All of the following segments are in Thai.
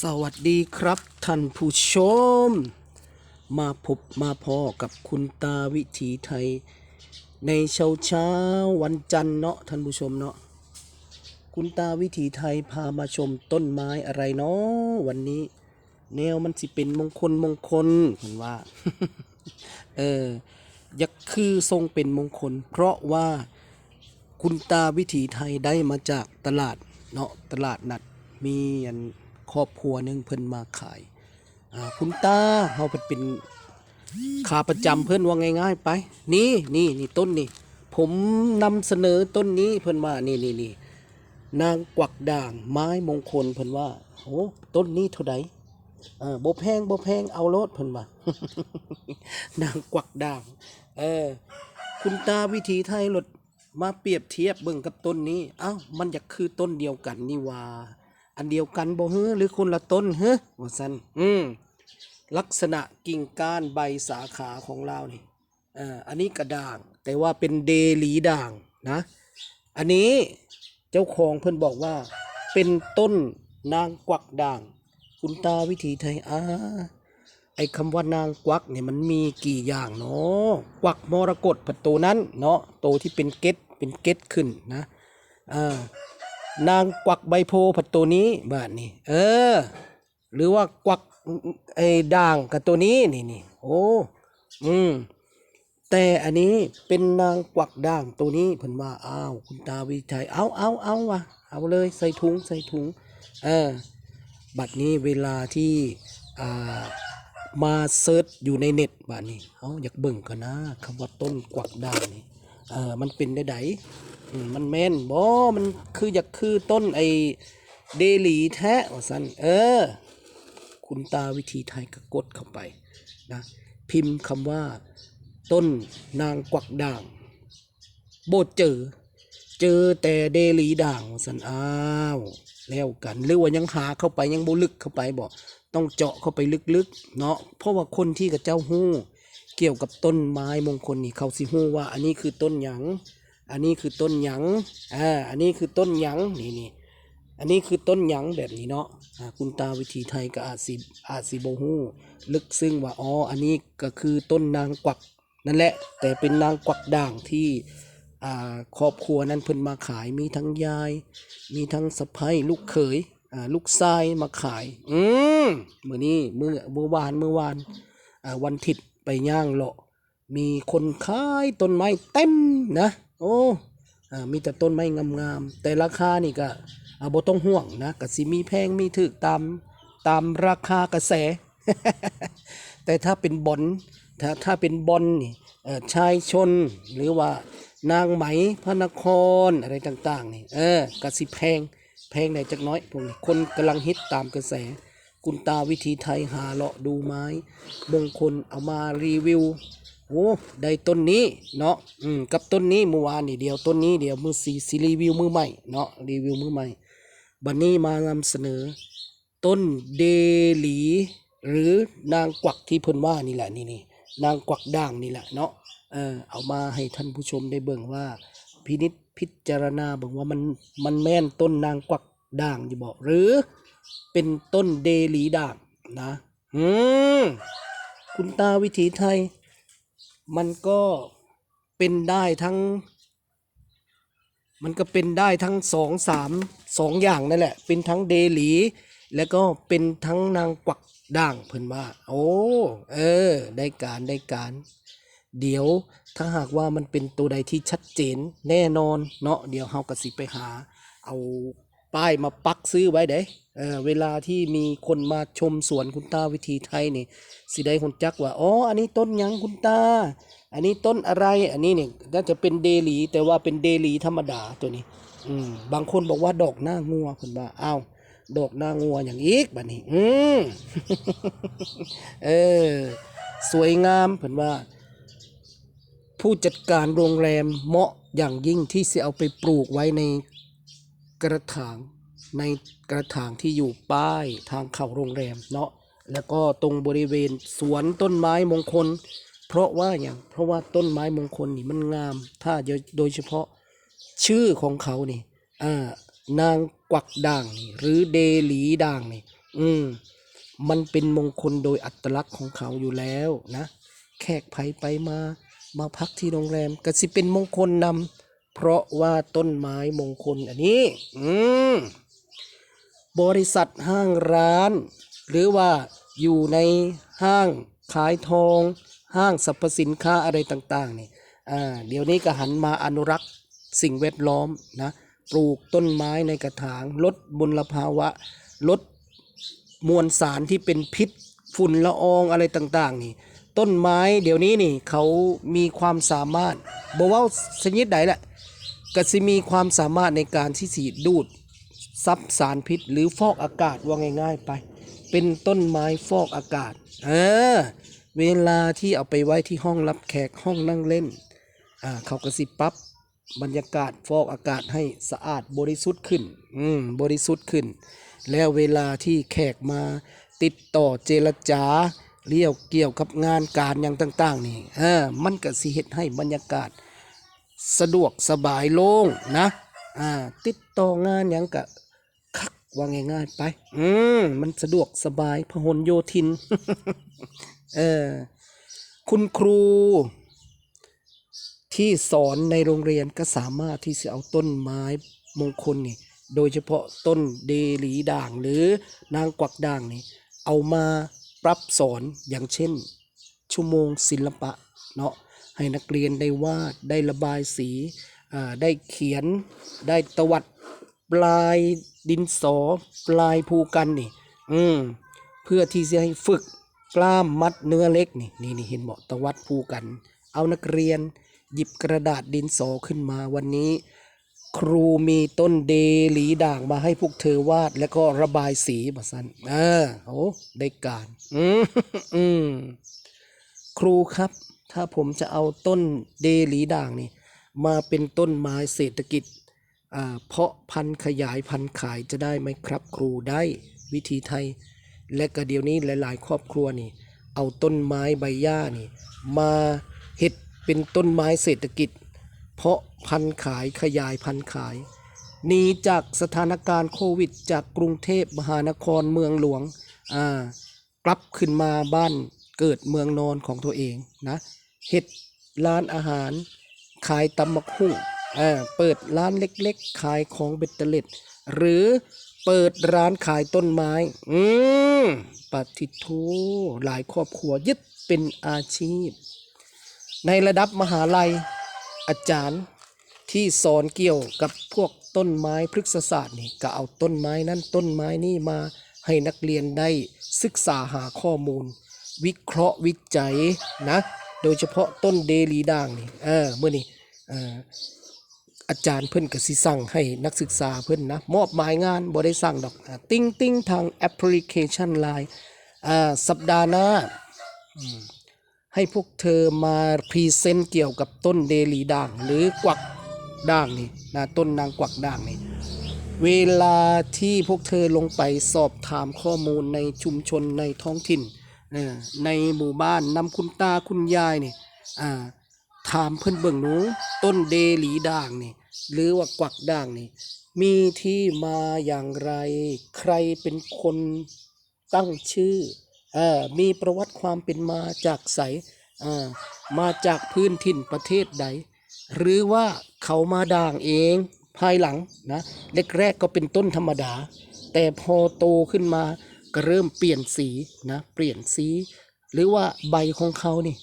สวัสดีครับท่านผู้ชม มาพบมาพอกับคุณตาวิถีไทย ในเช้าเช้าวันจันทร์เนาะท่านผู้ชมเนาะคุณตาวิถีไทยพามาชมต้นไม้อะไรเนาะวันนี้ แนวมันสิเป็นมงคลมงคลเห็นว่าเอออยักคือทรงเป็นมงคล เพราะว่าคุณตาวิถีไทยได้มาจากตลาดเนาะตลาดนัดมีอัน ครอบครัวหนึงเพิ่นมาขายอ่าคุณตาเฮาเป็นเป็นขาประจำเพิ่นว่าง่าย ๆ ไป นี่นี่นี่ต้นนี่ ผมนำเสนอต้นนี้เพิ่นว่านี่นี่นี่นางกวักด่างไม้มงคลเพิ่นว่าโอ้ต้นนี้เท่าใดเออบ่แพงบ่แพงเอาโลดเพิ่นว่านางกวักด่าง เออ คุณตาวิถีไทยรถมาเปรียบเทียบเบิ่งกับต้นนี้ เอ้า มันอยากคือต้นเดียวกันนี่ว่า อันเดียวกันบ่เฮ้อหรือคนละต้นเฮ้อว่าซั่นอืมลักษณะกิ่งก้านใบสาขาของเรานี่เอ่ออันนี้กระด่าง แต่ว่าเป็นเดหลีด่างนะ อันนี้เจ้าของเพิ่นบอกว่า เป็นต้นนางกวักด่าง คุณตาวิถีไทยอ่าไอ้คำว่านางกวักเนี่ยมันมีกี่อย่างเนาะกวักมรกตผัดโตนั้นเนาะโตที่เป็นเกตเป็นเกตขึ้นนะอ่า นางกวักใบโพผัดโตนี้บ้านนี่เออ หรือว่ากวักไอ้ด่างกับตัวนี้นี่นี่โอ้อืมแต่อันนี้เป็นนางกวักด่างตัวนี้เพิ่นว่าอ้าวคุณตาวิชัยเอาเอาเอาวะเอาเลยใส่ถุงใส่ถุงเออบัดนี้เวลาที่อ่ามาเซิร์ชอยู่ในเน็ตบัดนี้เอาอยากเบิ่งกันนะคำว่าต้นกวักด่างนี่ เออมันเป็นได้ไดมันแม่นบ่มันคืออยากคือต้นไอเดลีแท้ว่าซั่นเออ คุณตาวิธีไทยก็กดเข้าไปนะพิมพ์คำว่า ต้นนางกวักด่างโบดเจอ เจอแต่เดลีด่างสันอ้าวแล้วกันหรือว่ายังหาเข้าไปยังบ่ลึกเข้าไปบอกต้องเจาะเข้าไปลึกๆ เนาะเพราะว่าคนที่กับเจ้าหู้ เกี่ยวกับต้นไม้มงคลนี่เขาสิหู้ว่า อันนี้คือต้นหยัง อันนี้คือต้นหยัง อ่า อันนี้คือต้นหยัง นี่นี่อันนี้คือต้นหยังแบบนี้เนาะอ่าคุณตาวิธีไทยก็อาจสิอาจสิบ่ฮู้ลึกซึ้งว่า อ๋อ อันนี้ก็คือต้นนางกวักนั่นแหละ แต่เป็นนางกวักด่างที่อ่าครอบครัวนั้นเพิ่นมาขาย มีทั้งยาย มีทั้งสะพ้ยลูกเขย อ่า ลูกชายมาขาย อืมมื้อนี้มื้อเมื่อวานเมื่อวาน อ่า วันอาทิตย์ ไปย่างเลาะมีคนขายต้นไม้เต็มนะ โอ้อ่ามีแต่ต้นไม้งามๆ แต่ราคานี่ก็อาบ่ต้องห่วงนะก็สิมีแพงมีถึกตามตามราคากระแส แต่ถ้าเป็นบอนถ้าถ้าเป็นบอนนี่เออชายชนหรือว่านางไหมพระนครอะไรต่าง ๆ นี่ เออกะสิแพงแพงได้จักน้อยพวกนี้คนกำลังฮิตตามกระแส คุณตาวิธีไทยหาเลาะดูไม้มงคลเอามารีวิวโอ้ได้ต้นนี้เนาะอืมกับต้นนี้เมื่อวานนี่เดียวต้นนี้เดียวมือสีซีรีวิวมือใหม่เนาะรีวิวมือใหม่บันนี้มานำเสนอ ต้นเดลี หรือนางกวักที่เพิ่นว่านี่แหละนี่นี่นางกวักด่างนี่แหละเนาะเออเอามาให้ท่านผู้ชมได้เบิ่งว่า พินิจพิจารณาเบิ่งว่ามันมันแม่นต้นนางกวักด่างอยู่บอกหรือ เป็นต้นเดลีด่างนะอืมคุณตาวิถีไทย มันก็เป็นได้ทั้ง มันก็เป็นได้ทั้งสองสามสองอย่างนั่นแหละ เป็นทั้งเดลี แล้วก็เป็นทั้งนางกวักด่างเพิ่นว่า โอ้ เออ ได้การได้การ เดี๋ยวถ้าหากว่ามันเป็นตัวใดที่ชัดเจนแน่นอน เนาะเดี๋ยวเฮากสิไปหา เอา ป้ายมาปักซื้อไว้เด้เออเวลาที่มีคนมาชมสวนคุณตาวิธีไทยนี่สิได้คนจักว่าอ๋ออันนี้ต้นหยังคุณตา อันนี้ต้นอะไรอันนี้เนี่ยน่าจะเป็นเดลีแต่ว่าเป็นเดลีธรรมดาตัวนี้ อืมบางคนบอกว่าดอกหน้างัวคุณว่าอ้าวดอกหน้างัวอย่างอีกบัดนี้ อืมเออ สวยงามเพิ่นว่า ผู้จัดการโรงแรมเหมาะอย่างยิ่งที่จะเอาไปปลูกไว้ในกระถาง ในกระถางที่อยู่ป้ายทางเข้าโรงแรมเนาะแล้วก็ตรงบริเวณสวนต้นไม้มงคล เพราะว่าอย่างเพราะว่าต้นไม้มงคลนี่มันงาม ถ้าโดยเฉพาะชื่อของเขานี่อ่านางกวักด่างนี่หรือเดหลีด่างนี่อืมมันเป็นมงคลโดยอัตลักษณ์ของเขาอยู่แล้วนะ แขกไผไปมามาพักที่โรงแรมก็สิเป็นมงคลนำเพราะว่าต้นไม้มงคลอันนี้ อืม บริษัทห้างร้าน หรือว่าอยู่ในห้างขายทอง ห้างสรรพสินค้าอะไรต่างๆนี่อ่าเดี๋ยวนี้ก็หันมาอนุรักษ์สิ่งแวดล้อมนะปลูกต้นไม้ในกระถาง ลดมลภาวะ ลดมวลสารที่เป็นพิษฝุ่นละอองอะไรต่างๆ นี่ ต้นไม้เดี๋ยวนี้นี่เขามีความสามารถบอกว่าชนิดใดแหละก็สิมีความสามารถในการที่สีดูด ซับสารพิษ หรือฟอกอากาศว่าง่าย ๆ ไป เป็นต้นไม้ฟอกอากาศเออเวลาที่เอาไปไว้ที่ห้องรับแขกห้องนั่งเล่นอ่าเขาก็สิปับบรรยากาศฟอกอากาศให้สะอาดบริสุทธิ์ขึ้น อืมบริสุทธิ์ขึ้น แล้วเวลาที่แขกมาติดต่อเจรจาเรียวเกี่ยวกับงานการอย่างต่าง ๆ นี่เออมันก็สิเฮ็ดให้บรรยากาศ สะดวกสบายโล่งนะอ่าติดต่องานหยังกะคัก ว่าง่ายๆไป อืม มันสะดวกสบายพหลโยธิน เออ คุณครู ที่สอนในโรงเรียนก็สามารถที่จะเอาต้นไม้มงคลนี่ โดยเฉพาะต้นเดหลีด่างหรือนางกวักด่างนี่ เอามาปรับสอนอย่างเช่น ชั่วโมงศิลปะ เนาะให้นักเรียนได้วาดได้ระบายสีอ่าได้เขียนได้ตวัดปลาย ดินสอปลายภูกันนี่ อืม เพื่อที่จะให้ฝึกกล้ามมัดเนื้อเล็กนี่นี่นี่เห็นบอกตวัดภูกัน เอานักเรียน หยิบกระดาษดินสอขึ้นมาวันนี้ ครูมีต้นเดหลีด่างมาให้พวกเธอวาด แล้วก็ระบายสีบสันเออโอ้ได้การ อืมอืมครูครับ ถ้าผมจะเอาต้นเดหลีด่างนี่ มาเป็นต้นไม้เศรษฐกิจ เพาะพันธุ์ขยายพันธุ์ขายจะได้ไหมครับครูได้วิธีไทย และก็เดี๋ยวนี้หลายๆ ครอบครัวนี่ เอาต้นไม้ใบหญ้านี่ มาเห็ดเป็นต้นไม้เศรษฐกิจ เพาะพันธุ์ขายขยายพันธุ์ขายหนีจากสถานการณ์โควิด จากกรุงเทพมหานครเมืองหลวงอ่ากลับขึ้นมาบ้านเกิดเมืองนอนของตัวเองนะเฮ็ดร้านอาหาร ขายตำมักหุ่ง เออเปิดร้านเล็กๆ ขายของเบ็ดเตล็ด หรือเปิดร้านขายต้นไม้ อืมปฏิโทหลายครอบครัวยึดเป็นอาชีพ ในระดับมหาลัย อาจารย์ที่สอนเกี่ยวกับพวกต้นไม้พฤกษศาสตร์นี่ก็เอาต้นไม้นั้นต้นไม้นี่มาให้นักเรียนได้ศึกษาหาข้อมูล วิเคราะห์วิจัยนะ โดยเฉพาะต้นเดลีด่างนี่เออเมื่อนี่เอาจารย์เพิ่อนก็สิสั่งให้นักศึกษาเพิ่อนนะมอบหมายงานบ่ได้สั่งดอกอ่าติ้งติ้งทางแอปพลิเคชัน Line อ่าสัปดาห์หน้าให้พวกเธอมาพรีเซนต์เกี่ยวกับต้นเดลีด่างหรือกวักด่างนี่นะต้นนางกวักด่างนี่เวลาที่พวกเธอลงไปสอบถามข้อมูลในชุมชนในท้องถิ่นในหมู่บ้านนำคุณตาคุณยายนี่อ่าถามเพื่อนเบิ่งหนูต้นเดหลีด่างนี่ หรือว่ากวักด่างนี่มีที่มาอย่างไร ใครเป็นคนตั้งชื่อเออมีประวัติความเป็นมาจากไสอ่ามาจากพื้นถิ่นประเทศใด หรือว่าเขามาด่างเองภายหลังนะแรกๆก็เป็นต้นธรรมดา แต่พอโตขึ้นมาก็เริ่มเปลี่ยนสีนะเปลี่ยนสี หรือว่าใบของเขานี่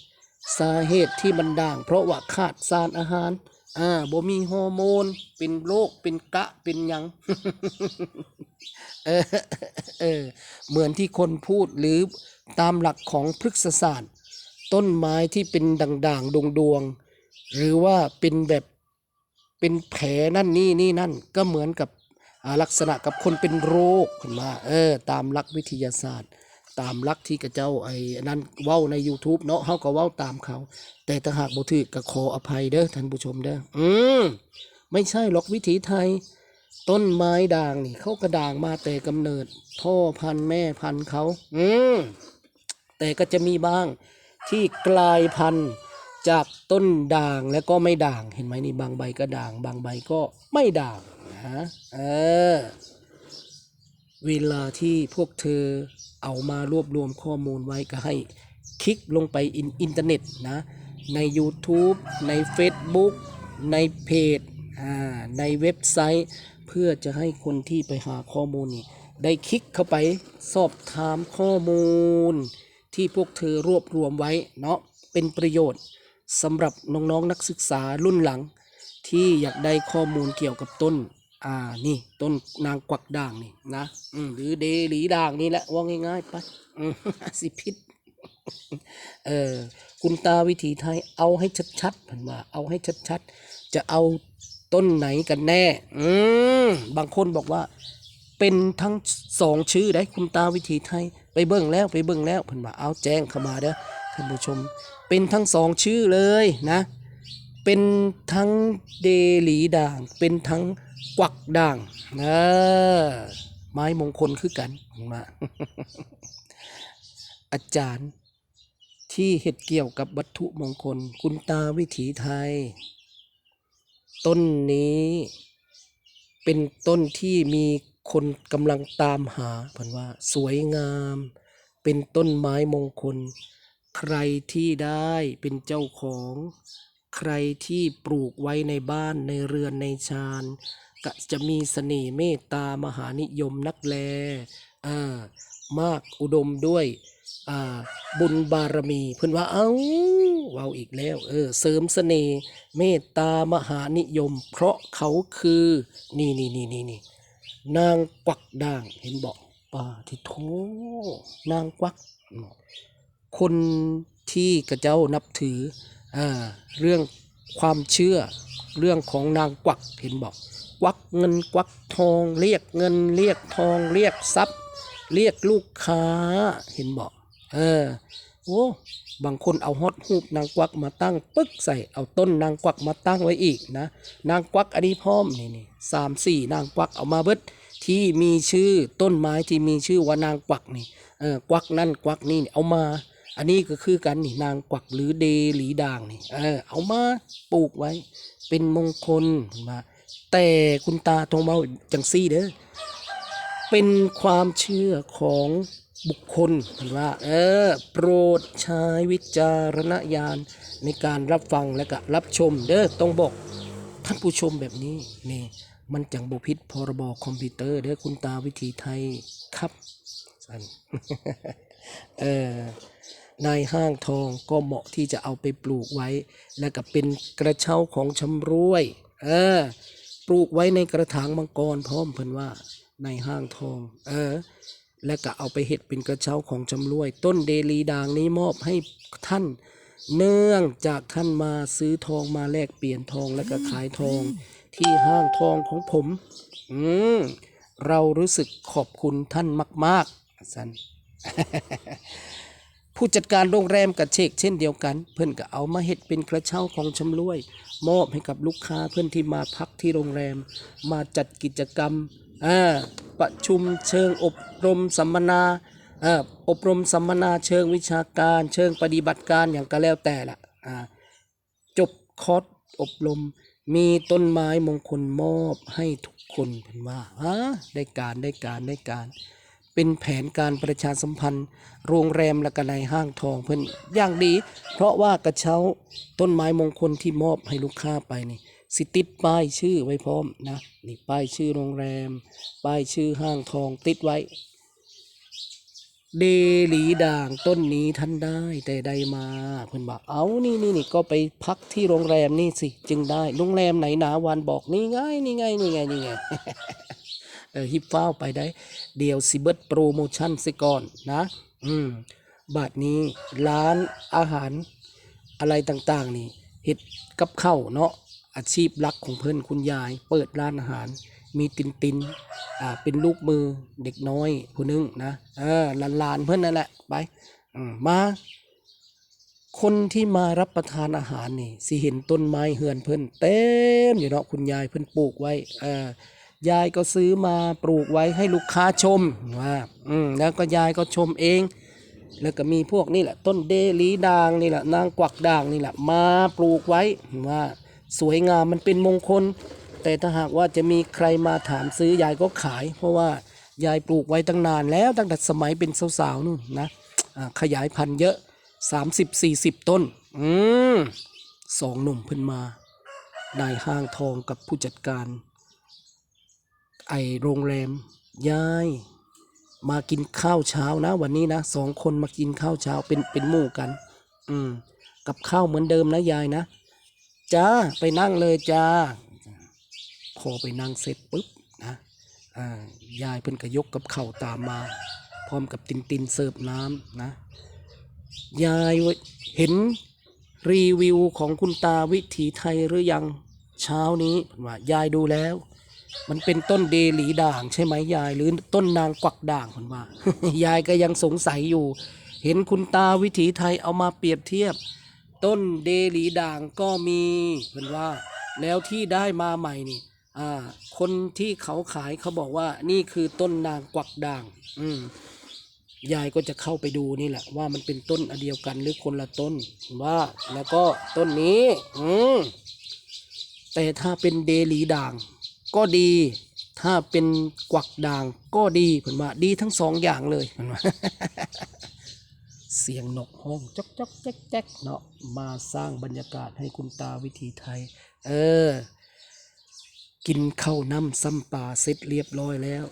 สาเหตุที่มันด่าง เพราะว่าขาดสารอาหาร อ่าบ่มีฮอร์โมน เป็นโรค เป็นกะ เป็นหยัง เออ เออ เหมือนที่คนพูดหรือตามหลักของพฤกษศาสตร์ ต้นไม้ที่เป็นด่างๆดวงๆ หรือว่าเป็นแบบเป็นแผลนั่นนี่นี่นั่น ก็เหมือนกับลักษณะกับคนเป็นโรคขึ้นมา เออ ตามหลักวิทยาศาสตร์ ตามลักที่กระเจ้าไอ้นั่นเว้าใน YouTube เนาะเฮาก็เว้าตามเขา แต่ถ้าหากบ่ถูกก็ขออภัยเด้อท่านผู้ชมเด้ออืมไม่ใช่หรอกวิถีไทย ต้นไม้ด่างนี่เขากระด่างมาแต่กำเนิด พ่อพันธุ์แม่พันธุ์เขา อืมแต่ก็จะมีบ้างที่กลายพันธุ์จากต้นด่างแล้วก็ไม่ด่างเห็นไหมนี่บางใบก็ด่าง บางใบก็ไม่ด่างนะเออเวลาที่พวกเธอ เอามารวบรวมข้อมูลไว้ก็ให้คลิกลงไปอินอินเทอร์เน็ตนะใน YouTube ใน Facebook ในเพจอ่าในเว็บไซต์ เพื่อจะให้คนที่ไปหาข้อมูลนี่ได้คลิกเข้าไปสอบถามข้อมูล ที่พวกเธอรวบรวมไว้เนาะเป็นประโยชน์สำหรับน้องๆนนักศึกษารุ่นหลัง ที่อยากได้ข้อมูลเกี่ยวกับต้น อ่านี่ต้นนางกวักด่างนี่นะอืมหรือเดหลีด่างนี่แหละว่าง่ายๆไปอืมสิพิษเออคุณตาวิถีไทยเอาให้ชัดๆผมว่าเอาให้ชัดๆ จะเอาต้นไหนกันแน่ อืมบางคนบอกว่า เป็นทั้งสองชื่อได้คุณตาวิถีไทย ไปเบิ่งแล้วไปเบิ่งแล้วเพิ่นว่าเอาแจ้งเข้ามาเด้อท่านผู้ชม เป็นทั้งสองชื่อเลยนะ เป็นทั้งเดหลีด่าง เป็นทั้ง กวักด่างนะไม้มงคลคือกันมาอาจารย์ที่เห็ดเกี่ยวกับวัตถุมงคล คุณตาวิถีไทย ต้นนี้เป็นต้นที่มีคนกำลังตามหาเพันว่าสวยงาม เป็นต้นไม้มงคล ใครที่ได้เป็นเจ้าของ ใครที่ปลูกไว้ในบ้านในเรือนในชาน ก็จะมีเสน่ห์เมตตามหานิยมนักแลอ่ามากอุดมด้วยอ่าบุญบารมี เพิ่นว่าเอ้าเว้าอีกแล้ว เออ เสริมเสน่ห์เมตตามหานิยม เพราะเขาคือ นี่นี่นี่นี่นี่นางกวักด่างเห็นบอกป่าที่โทนางกวัก คนที่กระเจ้านับถืออ่าเรื่องความเชื่อเรื่องของนางกวักเห็นบอก วักเงินกวักทอง เรียกเงินเรียกทอง เรียกทรัพย์ เรียกลูกค้าเห็นบอกเออโอ้บางคนเอาฮอตฮูบนางกวักมาตั้งปึ๊กใส่เอาต้นนางกวักมาตั้งไว้อีกนะ นางกวักอันนี้พร้อมนี่นี่สามสี่นางกวักเอามาเบิดที่มีชื่อต้นไม้ที่มีชื่อว่านางกวักนี่เออกวักนั่นกวักนี่เอามา อันนี้ก็คือกันนี่นางกวักหรือเดหลีด่างนี่เออเอามาปลูกไว้ เป็นมงคลมา แต่คุณตาทองเบาจังซี่เด้อเป็นความเชื่อของบุคคลเห็นว่า เออ โปรดใช้วิจารณญาณในการรับฟังและก็รับชม เด้อต้องบอกท่านผู้ชมแบบนี้นี่มันจังบุพิษพรบคอมพิวเตอร์เด้อคุณตาวิธีไทยครับสันเออนายห้างทองก็เหมาะที่จะเอาไปปลูกไว้ แล้วก็เป็นกระเช้าของชำรวย เออ ปลูกไว้ในกระถางมังกรพร้อมเพิ่นว่าในห้างทอง เออ แล้วก็เอาไปเห็ดเป็นกระเช้าของชำรวย ต้นเดลีด่างนี้มอบให้ท่าน เนื่องจากท่านมาซื้อทองมาแลกเปลี่ยนทองแล้วก็ขายทอง ที่ห้างทองของผม อืมเรารู้สึกขอบคุณท่านมากๆสันผู้จัดการโรงแรมกับเชกเช่นเดียวกัน เพื่อนก็เอามาเฮ็ดเป็นกระเช้าของชำรวย มอบให้กับลูกค้าเพื่อนที่มาพักที่โรงแรม มาจัดกิจกรรมประชุมเชิงอบรมสัมมนาออบรมสัมมนาเชิงวิชาการ เชิงปฏิบัติการอย่างก็แล้วแต่ละอ่าจบคอร์สอบรม มีต้นไม้มงคลมอบให้ทุกคนเพิ่นว่าได้การได้การได้การ เป็นแผนการประชาสัมพันธ์ โรงแรมและก็ในห้างทองเพิ่อนอย่างดี เพราะว่ากระเช้าต้นไม้มงคลที่มอบให้ลูกค้าไปนี่สิติดป้ายชื่อไว้พร้อมนะนี่ป้ายชื่อโรงแรม ป้ายชื่อห้างทองติดไว้ เดลีด่างต้นนี้ท่านได้แต่ใดมาเพิ่อนบอกเอานี่นี่นี่ก็ไปพักที่โรงแรมนี่สิ จึงได้โรงแรมไหนหนาวันบอกนี่ไงนี่ไงนี่ไงนี่ไง เออฮิปฟ้าวไปได้ เดี๋ยวสิเบิดโปรโมชั่นซิก่อนนะ อืมบาทนี้ร้านอาหารอะไรต่างๆ นี่เฮ็ดกับข้าวเนาะอาชีพหลักของเพิ่อนคุณยาย เปิดร้านอาหาร มีตินตินอ่าเป็นลูกมือเด็กน้อยผู้หนึงนะเออหลานๆเพิ่อนนั่นแหละไปอืมมา คนที่มารับประทานอาหารนี่สิเห็นต้นไม้เฮือนเพิ่นเต็มอยู่เนาะคุณยายเพิ่นปลูกไว้เออ ยายก็ซื้อมาปลูกไว้ให้ลูกค้าชมว่าอืมแล้วก็ยายก็ชมเอง แล้วก็มีพวกนี่แหละ ต้นเดลีด่างนี่แหละนางกวักด่างนี่แหละมาปลูกไว้ว่าสวยงามมันเป็นมงคล แต่ถ้าหากว่าจะมีใครมาถามซื้อยายก็ขาย เพราะว่ายายปลูกไว้ตั้งนานแล้วตั้งแต่สมัยเป็นสาวๆนู่นนะอ่าขยายพันธุ์เยอะ 30-40 ต้น อืมสองหนุ่มเพิ่นมา นายห้างทองกับผู้จัดการ ไอโรงแรมยายมากินข้าวเช้านะ วันนี้นะสองคนมากินข้าวเช้าเป็นเป็นหมู่กัน อืม กับข้าวเหมือนเดิมนะยายนะจ้าไปนั่งเลยจ้าพอไปนั่งเสร็จปุ๊บนะอ่ายายเพิ่นก็ยกกับเข้าตามมา พร้อมกับตินตินเสิร์ฟน้ำนะ ยายเห็นรีวิวของคุณตาวิถีไทยหรือยังเช้านี้ว่ายายดูแล้ว มันเป็นต้นเดหลีด่างใช่ไหมยาย หรือต้นนางกวักด่างเพิ่นว่า ยายก็ยังสงสัยอยู่ เห็นคุณตาวิถีไทยเอามาเปรียบเทียบ ต้นเดหลีด่างก็มีเพิ่นว่า แล้วที่ได้มาใหม่นี่ อ่า คนที่เขาขายเขาบอกว่า นี่คือต้นนางกวักด่าง อืมยายก็จะเข้าไปดูนี่แหละว่ามันเป็นต้นอันเดียวกันหรือคนละต้นว่า แล้วก็ต้นนี้ อืมแต่ถ้าเป็นเดลีด่าง ก็ดี ถ้าเป็นกวักด่างก็ดีเพิ่นว่าดีทั้งสองอย่างเลยเพิ่นว่าเสียงนกห้องจอกจอกแจ๊กแจ๊กเนาะมาสร้างบรรยากาศให้คุณตาวิถีไทย เออ กินข้าวน้ำซ้ำปลาเสร็จเรียบร้อยแล้ว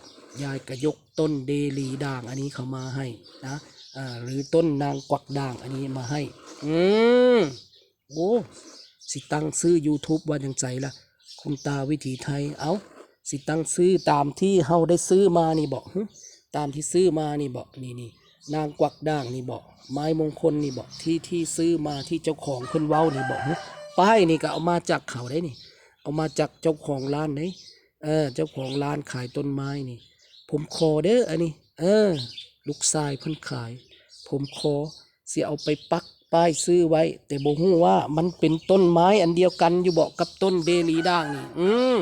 ยายก็ยกต้นเดลีด่างอันนี้เขามาให้นะอ่าหรือต้นนางกวักด่างอันนี้มาให้ อืมโอ้สิตั้งซื้อ YouTube ว่าจังใจล่ะ คุณตาวิถีไทยเอาสิตั้งซื้อตามที่เฮาได้ซื้อมานี่บอกตามที่ซื้อมานี่บอกนี่นี่นางกวักด่างนี่บอกไม้มงคลนี่บอกที่ที่ซื้อมาที่เจ้าของเพิ่นเว้านี่บอกป้ายนี่ก็เอามาจากเขาได้นี่ เอามาจากเจ้าของร้านไหนเออ เจ้าของร้านขายต้นไม้นี่ ผมขอเด้ออันนี้ เออ ลูกชายเพิ่นขาย ผมขอเสิเอาไปปัก ป้ายซื้อไว้ แต่บ่ฮู้ว่ามันเป็นต้นไม้อันเดียวกันอยู่บ่กับต้นเดลีด่างนี่ อืม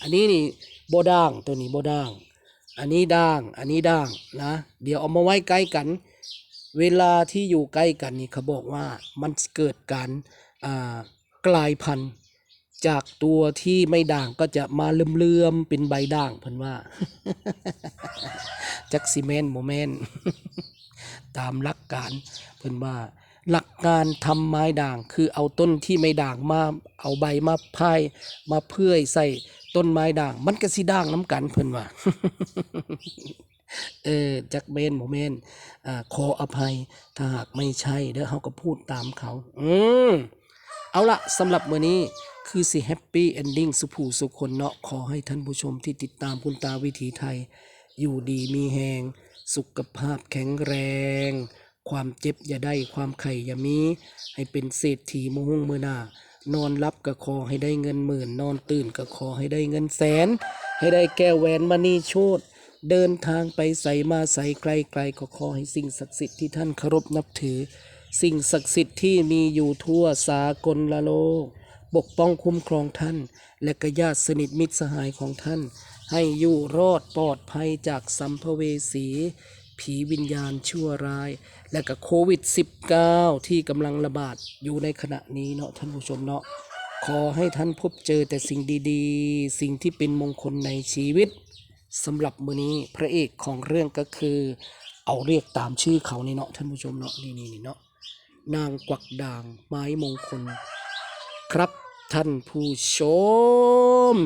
อันนี้นี่บ่ด่างตัวนี้บ่ด่าง อันนี้ด่าง อันนี้ด่างนะ เดี๋ยวเอามาไว้ใกล้กัน เวลาที่อยู่ใกล้กันนี่เขาบอกว่ามันเกิดการอ่ากลายพันธุ์จากตัวที่ไม่ด่างก็จะมาเลื่อมๆเป็นใบด่างเพิ่นว่า จักซีเมนโมเมนตามหลักการเพิ่นว่า หลักการทำไม้ด่างคือเอาต้นที่ไม่ด่างมาเอาใบมาพายมาเพื่อยใส่ต้นไม้ด่าง มันก็สิด่างน้ำกันเพิ่นว่าเออจักเมนโมเมนอ่าขออภัยถ้าหากไม่ใช่เด้อเขาก็พูดตามเขา อืมเอาละสำหรับมื้อนี้คือสิแฮปปี้เอนดิ้งสุผู้สุคนเนาะขอให้ท่านผู้ชมที่ติดตามคุณตาวิถีไทย อยู่ดีมีแหงสุขภาพแข็งแรง ความเจ็บอย่าได้ ความไข่อย่ามี ให้เป็นเศรษฐีมหุ่งมือหน้านอนรับก็ขอให้ได้เงินหมื่น นอนตื่นก็ขอให้ได้เงินแสน ให้ได้แก้วแหวนมณีโชตเดินทางไปใส่มาใส่ไกลไกลๆก็ขอให้สิ่งศักดิ์สิทธิ์ที่ท่านเคารพนับถือ สิ่งศักดิ์สิทธิ์ที่มีอยู่ทั่วสากลละโลก ปกป้องคุ้มครองท่าน และก็ญาติสนิทมิตรสหายของท่าน ให้อยู่รอดปลอดภัยจากสัมภเวสี ผีวิญญาณชั่วร้าย และก็โควิด -19 ที่กำลังระบาดอยู่ในขณะนี้เนาะท่านผู้ชมเนาะขอให้ท่านพบเจอแต่สิ่งดีๆ สิ่งที่เป็นมงคลในชีวิตสำหรับมือนี้พระเอกของเรื่องก็คือ เอาเรียกตามชื่อเขานี่เนาะท่านผู้ชมเนาะนี่นี่นี่เนาะนางกวักด่างไม้มงคล ครับท่านผู้ชม